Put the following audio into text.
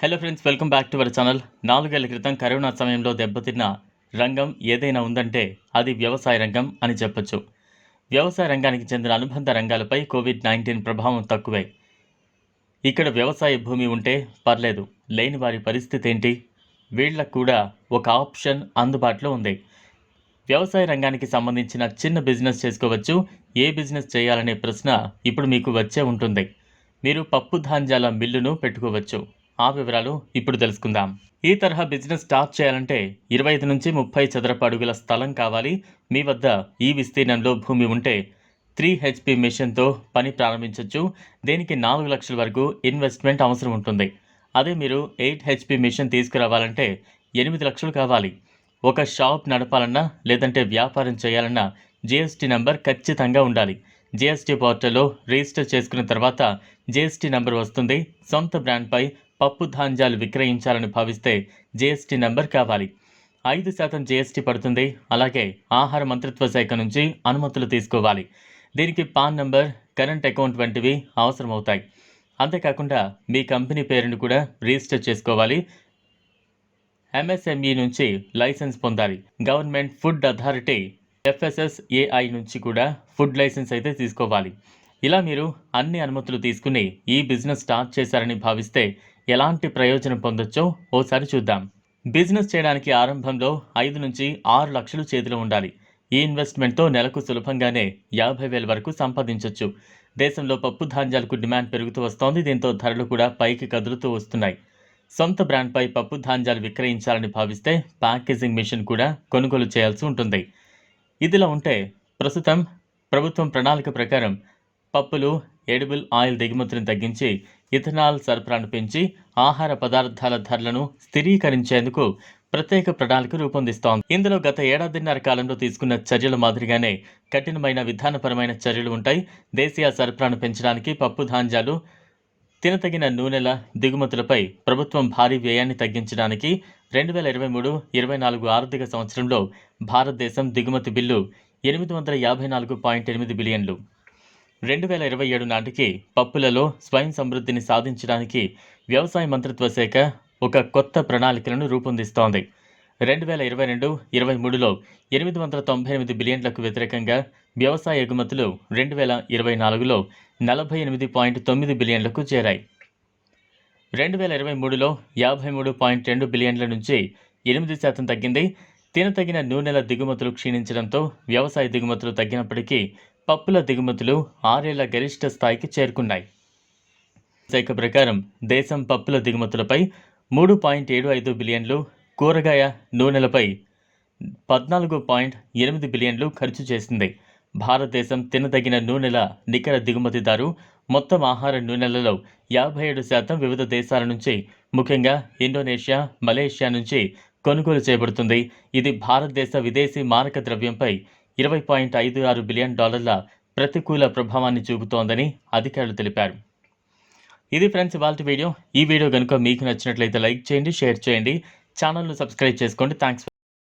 Hello friends welcome back to our channel నాలుగేళ్ళ క్రితం corona సమయంలో దెబ్బతిన్న రంగం ఏదైనా ఉందంటే అది వ్యవసాయ రంగం అని చెప్పొచ్చు. వ్యవసాయ రంగానికి చెందిన అనుబంధ రంగాలపై కోవిడ్ నైన్టీన్ ప్రభావం తక్కువే. ఇక్కడ వ్యవసాయ భూమి ఉంటే పర్లేదు లేని వారి పరిస్థితి ఏంటి? వీళ్ళకు కూడా ఒక ఆప్షన్ అందుబాటులో ఉంది. వ్యవసాయ రంగానికి సంబంధించిన చిన్న బిజినెస్ చేసుకోవచ్చు. ఏ బిజినెస్ చేయాలనే ప్రశ్న ఇప్పుడు మీకు వచ్చే ఉంటుంది. మీరు పప్పు ధాన్యాల మిల్లును పెట్టుకోవచ్చు. ఆ వివరాలు ఇప్పుడు తెలుసుకుందాం. ఈ తరహా బిజినెస్ స్టార్ట్ చేయాలంటే ఇరవై ఐదు నుంచి ముప్పై చదరపు అడుగుల స్థలం కావాలి. మీ వద్ద ఈ విస్తీర్ణంలో భూమి ఉంటే త్రీ హెచ్పి మిషన్తో పని ప్రారంభించవచ్చు దీనికి నాలుగు లక్షల వరకు ఇన్వెస్ట్మెంట్ అవసరం ఉంటుంది. అదే మీరు ఎయిట్ హెచ్పి మిషన్ తీసుకురావాలంటే ఎనిమిది లక్షలు కావాలి. ఒక షాప్ నడపాలన్నా లేదంటే వ్యాపారం చేయాలన్నా జిఎస్టీ నంబర్ ఖచ్చితంగా ఉండాలి. జిఎస్టీ పోర్టల్లో రిజిస్టర్ చేసుకున్న తర్వాత జిఎస్టీ నంబర్ వస్తుంది. సొంత బ్రాండ్పై పప్పు ధాన్యాలు విక్రయించాలని భావిస్తే జీఎస్టీ నెంబర్ కావాలి. ఐదు శాతం జీఎస్టీ పడుతుంది. అలాగే ఆహార మంత్రిత్వ శాఖ నుంచి అనుమతులు తీసుకోవాలి. దీనికి పాన్ నంబర్ కరెంట్ అకౌంట్ వంటివి అవసరమవుతాయి. అంతేకాకుండా మీ కంపెనీ పేరును కూడా రిజిస్టర్ చేసుకోవాలి. ఎంఎస్ఎంఈ నుంచి లైసెన్స్ పొందాలి. గవర్నమెంట్ ఫుడ్ అథారిటీ ఎఫ్ఎస్ఎస్ఏఐ నుంచి కూడా ఫుడ్ లైసెన్స్ అయితే తీసుకోవాలి. ఇలా మీరు అన్ని అనుమతులు తీసుకుని ఈ బిజినెస్ స్టార్ట్ చేశారని భావిస్తే ఎలాంటి ప్రయోజనం పొందొచ్చో ఓసారి చూద్దాం. బిజినెస్ చేయడానికి ఆరంభంలో ఐదు నుంచి ఆరు లక్షలు చేతిలో ఉండాలి. ఈ ఇన్వెస్ట్మెంట్తో నెలకు సులభంగానే యాభై వేల వరకు సంపాదించవచ్చు దేశంలో పప్పు ధాన్యాలకు డిమాండ్ పెరుగుతూ వస్తోంది. దీంతో ధరలు కూడా పైకి కదులుతూ వస్తున్నాయి. సొంత బ్రాండ్పై పప్పు ధాన్యాలు విక్రయించాలని భావిస్తే ప్యాకేజింగ్ మిషన్ కూడా కొనుగోలు చేయాల్సి ఉంటుంది. ఇదిలా ఉంటే ప్రస్తుతం ప్రభుత్వం ప్రణాళిక ప్రకారం పప్పులు ఎడిబుల్ ఆయిల్ దిగుమతిని తగ్గించి ఇథనాల్ సరఫరాను పెంచి ఆహార పదార్థాల ధరలను స్థిరీకరించేందుకు ప్రత్యేక ప్రణాళిక రూపొందిస్తోంది. ఇందులో గత ఏడాదిన్నర కాలంలో తీసుకున్న చర్యల మాదిరిగానే కఠినమైన విధానపరమైన చర్యలు ఉంటాయి. దేశీయ సరఫరాను పెంచడానికి పప్పు ధాన్యాలు తినతగిన నూనెల దిగుమతులపై ప్రభుత్వం భారీ వ్యయాన్ని తగ్గించడానికి రెండు వేల ఇరవై మూడు ఇరవై నాలుగు ఆర్థిక సంవత్సరంలో భారతదేశం దిగుమతి బిల్లు ఎనిమిది వందల యాభై నాలుగు పాయింట్ ఎనిమిది బిలియన్లు. రెండు వేల ఇరవై ఏడు నాటికి పప్పులలో స్వయం సమృద్ధిని సాధించడానికి వ్యవసాయ మంత్రిత్వ శాఖ ఒక కొత్త ప్రణాళికలను రూపొందిస్తోంది. రెండు వేల ఇరవై రెండు ఇరవై మూడులో ఎనిమిది వందల తొంభై ఎనిమిది బిలియన్లకు వ్యతిరేకంగా వ్యవసాయ ఎగుమతులు రెండు వేల ఇరవై నాలుగులో నలభై ఎనిమిది పాయింట్ తొమ్మిది బిలియన్లకు చేరాయి. రెండు వేల ఇరవై మూడులో యాభై మూడు పాయింట్ రెండు బిలియన్ల నుంచి ఎనిమిది శాతం తగ్గింది. తినతగిన నూనెల దిగుమతులు క్షీణించడంతో వ్యవసాయ దిగుమతులు తగ్గినప్పటికీ పప్పుల దిగుమతులు ఆరేళ్ళ గరిష్ట స్థాయికి చేరుకున్నాయి. శాఖ ప్రకారం దేశం పప్పుల దిగుమతులపై మూడు పాయింట్ ఏడు ఐదు బిలియన్లు కూరగాయ నూనెలపై పద్నాలుగు పాయింట్ ఎనిమిది బిలియన్లు ఖర్చు చేసింది. భారతదేశం తినదగిన నూనెల నికర దిగుమతిదారు మొత్తం ఆహార నూనెలలో యాభై ఏడు శాతం వివిధ దేశాల నుంచి ముఖ్యంగా ఇండోనేషియా మలేషియా నుంచి కొనుగోలు చేయబడుతుంది ఇది భారతదేశ విదేశీ మారక ద్రవ్యంపై ఇరవై పాయింట్ ఐదు ఆరు బిలియన్ డాలర్ల ప్రతికూల ప్రభావాన్ని చూపుతోందని అధికారులు తెలిపారు. ఇది ఫ్రెండ్స్ ఇవాళ వీడియో. ఈ వీడియో కనుక మీకు నచ్చినట్లయితే లైక్ చేయండి షేర్ చేయండి. ఛానల్ను సబ్స్క్రైబ్ చేసుకోండి. థ్యాంక్స్